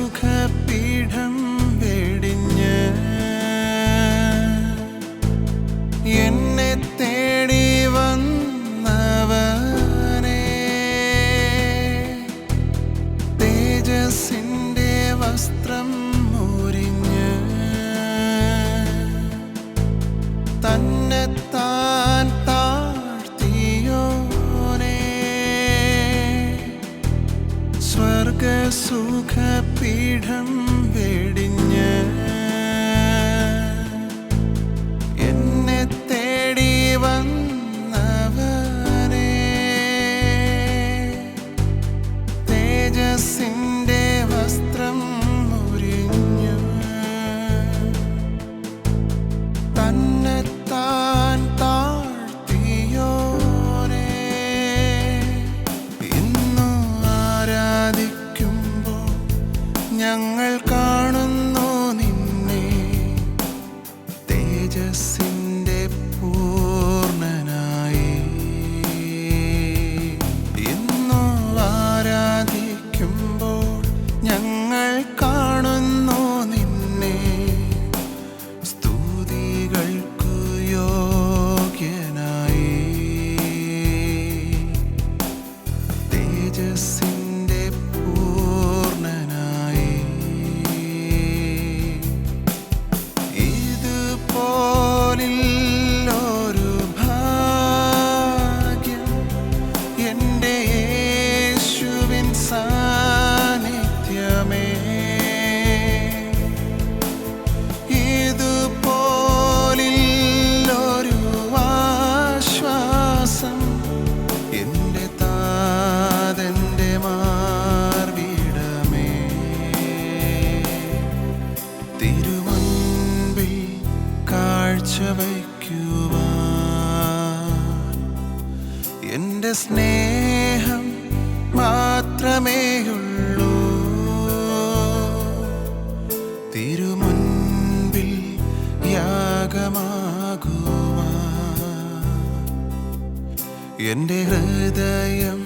സ്വർഗസുഖപീഠം വെടിഞ്ഞ് എന്നെ തേടി വന്നവനെ തേജസിന്റെ വസ്ത്രം മുരിഞ്ഞ് തന്നെത്താൻ സ്വർഗസുഖപീഠം വെടിഞ്ഞ് ഞങ്ങൾ കാണുന്നു നിന്നെ. തേജസ്സിന്റെ പൂർണനായി ഇന്നു ആരാധിക്കുമ്പോൾ ഞങ്ങൾ കാണുന്നു നിന്നെ. സ്തുതികൾക്കു യോഗ്യനായി. തേജസ്സിന്റെ പോലെ കാഴ്ചവയ്ക്കുവാൻ എന്റെ സ്നേഹം മാത്രമേയുള്ളൂ. തിരുമുൻപിൽ യാഗമാകുവാൻ എന്റെ ഹൃദയം